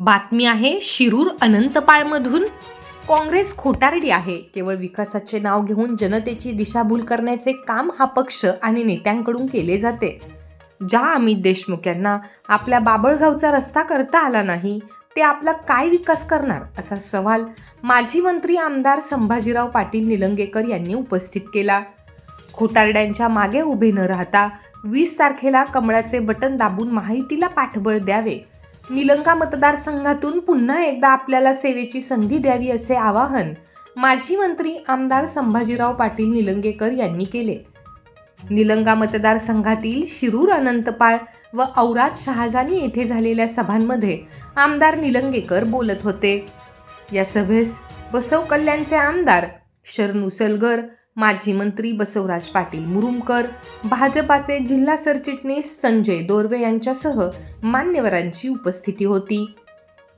बातमी आहे शिरूर अनंतपाळमधून. काँग्रेस खोटारडी आहे. केवळ विकासाचे नाव घेऊन जनतेची दिशाभूल करण्याचे काम हा पक्ष आणि नेत्यांकडून केले जाते. ज्या अमित देशमुख यांना आपल्या बाबळगावचा रस्ता करता आला नाही ते आपला काय विकास करणार? असा सवाल माजी मंत्री आमदार संभाजीराव पाटील निलंगेकर यांनी उपस्थित केला. खोटारड्यांच्या मागे उभे न राहता वीस तारखेला कमळाचे बटन दाबून माहितीला पाठबळ द्यावे निलंगा मतदारसंघातून पुन्हा एकदा आपल्याला सेवेची संधी द्यावी असे आवाहन माजी मंत्री आमदार संभाजीराव पाटील निलंगेकर यांनी केले. निलंगा मतदारसंघातील शिरूर अनंतपाळ व औराद शहाजानी येथे झालेल्या सभांमध्ये आमदार निलंगेकर बोलत होते. या सभेस बसव कल्याणचे आमदार शरणू सलगर माजी मंत्री बसवराज पाटील मुरुमकर भाजपाचे जिल्हा सरचिटणीस संजय दोरवे यांच्यासह मान्यवरांची उपस्थिती होती.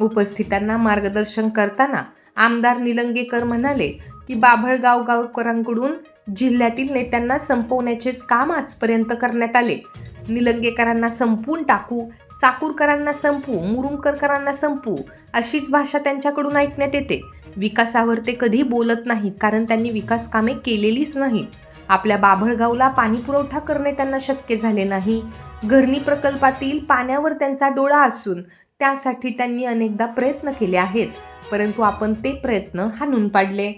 उपस्थितांना मार्गदर्शन करताना आमदार निलंगेकर म्हणाले की बाभळगाव गावकरांकडून जिल्ह्यातील नेत्यांना संपवण्याचेच काम आजपर्यंत करण्यात आले. निलंगेकरांना संपवून टाकू चाकूरकरांना संपवू मुरुमकरकरांना संपू अशीच भाषा त्यांच्याकडून ऐकण्यात येते. विकासावर ते कधी बोलत नाहीत कारण त्यांनी विकास कामे केलेलीच नाहीत. आपल्या बाभळगावला पाणी पुरवठा करणे त्यांना शक्य झाले नाही. घरणी प्रकल्पातील पाण्यावर त्यांचा डोळा असून त्यासाठी त्यांनी अनेकदा प्रयत्न केले आहेत परंतु आपण ते प्रयत्न हाणून पाडले.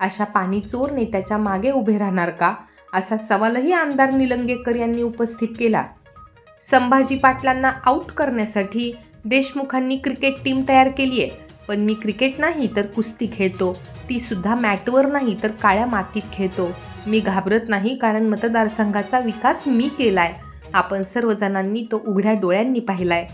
अशा पाणी चोर नेत्याच्या मागे उभे राहणार का? असा सवालही आमदार निलंगेकर यांनी उपस्थित केला. संभाजी पाटलांना आऊट करण्यासाठी देशमुखांनी क्रिकेट टीम तयार केली आहे पण मी क्रिकेट नाही तर कुस्ती खेळतो. ती सुद्धा मॅटवर नाही तर काळ्या मातीत खेळतो. मी घाबरत नाही कारण मतदारसंघाचा विकास मी केलाय. आपण सर्वजणांनी तो उघड्या डोळ्यांनी पाहिलाय.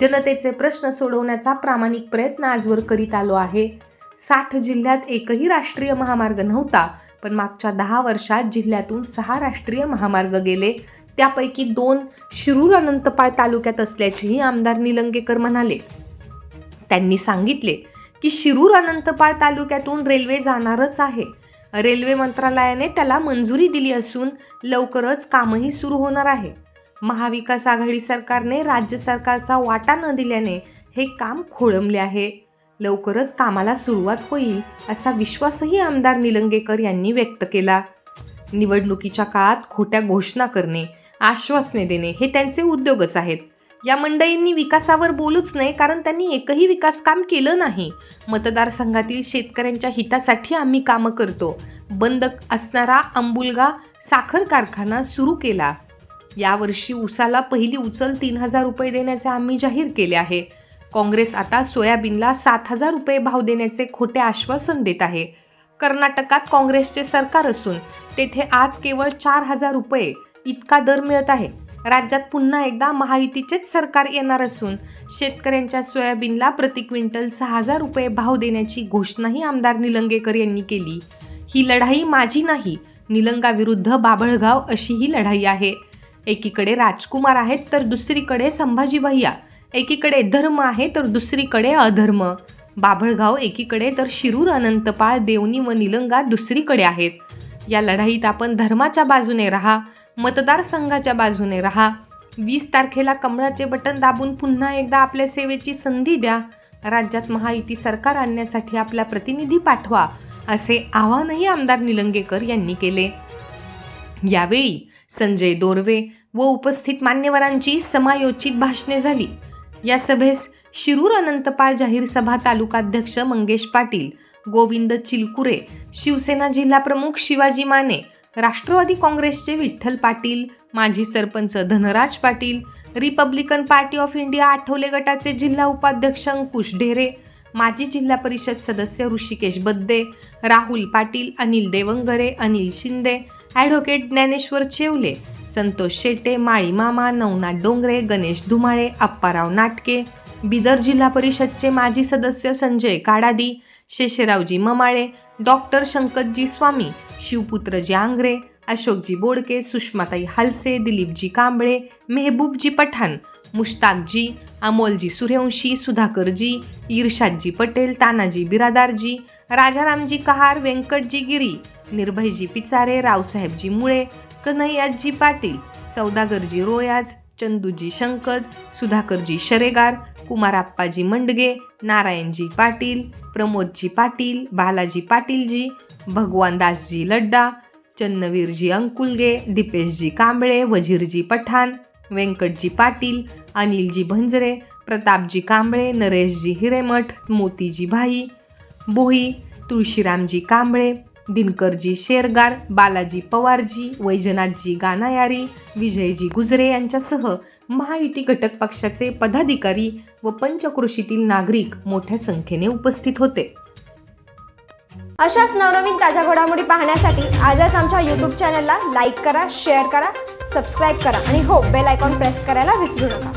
जनतेचे प्रश्न सोडवण्याचा प्रामाणिक प्रयत्न आजवर करीत आलो आहे. साठ जिल्ह्यात एकही राष्ट्रीय महामार्ग नव्हता पण मागच्या दहा वर्षात जिल्ह्यातून सहा राष्ट्रीय महामार्ग गेले. त्यापैकी दोन शिरूर अनंतपाळ तालुक्यात असल्याचेही आमदार निलंगेकर म्हणाले. त्यांनी सांगितले की शिरूर अनंतपाळ तालुक्यातून रेल्वे जाणारच आहे. रेल्वे मंत्रालयाने त्याला मंजुरी दिली असून लवकरच कामही सुरू होणार आहे. महाविकास आघाडी सरकारने राज्य सरकारचा वाटा न दिल्याने हे काम खोळंबले आहे. लवकरच कामाला सुरुवात होईल असा विश्वासही आमदार निलंगेकर यांनी व्यक्त केला. निवडणुकीच्या काळात खोट्या घोषणा करणे आश्वासने देणे हे त्यांचे उद्योगच आहेत. या मंडळींनी विकासावर बोलूच नये कारण त्यांनी एकही विकास काम केलं नाही. मतदारसंघातील शेतकऱ्यांच्या हितासाठी आम्ही कामं करतो. बंद असणारा अंबुलगा साखर कारखाना सुरू केला. यावर्षी उसाला पहिली उचल तीन हजार रुपये देण्याचे आम्ही जाहीर केले आहे. काँग्रेस आता सोयाबीनला सात हजार रुपये भाव देण्याचे खोटे आश्वासन देत आहे. कर्नाटकात काँग्रेसचे सरकार असून तेथे आज केवळ चार हजार रुपये इतका दर मिळत आहे. राज्यात पुन्हा एकदा महायुतीचेच सरकार येणार असून शेतकऱ्यांच्या सोयाबीनला प्रति क्विंटल सहा हजार रुपये भाव देण्याची घोषणाही आमदार निलंगेकर यांनी केली. ही लढाई माझी नाही निलंगाविरुद्ध बाभळगाव अशी ही लढाई आहे. एकीकडे राजकुमार आहेत तर दुसरीकडे संभाजी भैया एकीकडे धर्म आहे तर दुसरीकडे अधर्म. बाभळगाव एकीकडे तर शिरूर अनंतपाळ देवणी व निलंगा दुसरीकडे आहेत. या लढाईत आपण धर्माच्या बाजूने राहा मतदारसंघाच्या बाजूने राहा. वीस तारखेला कमळाचे बटन दाबून पुन्हा एकदा आपल्या सेवेची संधी द्या. राज्यात महायुती सरकार आणण्यासाठी आपला प्रतिनिधी पाठवा असे आवाहनही आमदार निलंगेकर यांनी केले. यावेळी संजय दोरवे व उपस्थित मान्यवरांची समायोचित भाषणे झाली. या सभेस शिरूर अनंतपाळ जाहीर सभा तालुकाध्यक्ष मंगेश पाटील गोविंद चिलकुरे शिवसेना जिल्हा प्रमुख शिवाजी माने राष्ट्रवादी काँग्रेसचे विठ्ठल पाटील माजी sarpanch Dhanraj Patil Republican Party of India Athawale गटाचे जिल्हा उपाध्यक्ष अंकुश ढेरे माजी जिल्हा परिषद सदस्य ऋषिकेश बद्दे राहुल पाटील अनिल देवंगरे अनिल शिंदे ॲडव्होकेट ज्ञानेश्वर चेवले संतोष शेटे माळी मामा नवनाथ डोंगरे गणेश धुमाळे अप्पाराव नाटके बिदर जिल्हा परिषदचे माजी सदस्य संजय काडादी शेषरावजी ममाळे डॉक्टर शंकरजी स्वामी शिवपुत्रजी आंग्रे अशोकजी बोडके सुषमाताई हालसे दिलीपजी कांबळे मेहबूबजी पठाण मुश्ताकजी अमोलजी सूर्यवंशी सुधाकरजी ईर्षादजी पटेल तानाजी बिरादारजी राजारामजी कहार व्यंकटजी गिरी निर्भयजी पिचारे रावसाहेबजी मुळे कन्हैयाजी पाटील सौदागरजी रोयाज चंदूजी शंकद सुधाकरजी शरेगार कुमारप्पाजी मंडगे नारायणजी पाटील प्रमोदजी पाटील बालाजी पाटीलजी भगवानदासजी लड्डा चन्नवीरजी अंकुलगे दीपेशजी कांबळे वजीरजी पठाण व्यंकटजी पाटील अनिलजी भंजरे प्रतापजी कांबळे नरेशजी हिरेमठ मोतीजी भाई बोही तुळशीरामजी कांबळे दिनकरजी शेरगार बालाजी पवारजी वैजनाथजी गानायारी विजयजी गुजरे यांच्यासह महायुती घटक पक्षाचे पदाधिकारी व पंचकृषीतील नागरिक मोठ्या संख्येने उपस्थित होते. अशाच नवनवीन ताज्या घडामोडी पाहण्यासाठी आजच आमच्या यूट्यूब चॅनलला लाईक करा शेअर करा सबस्क्राईब करा आणि हो बेल आयकॉन प्रेस करायला विसरू नका.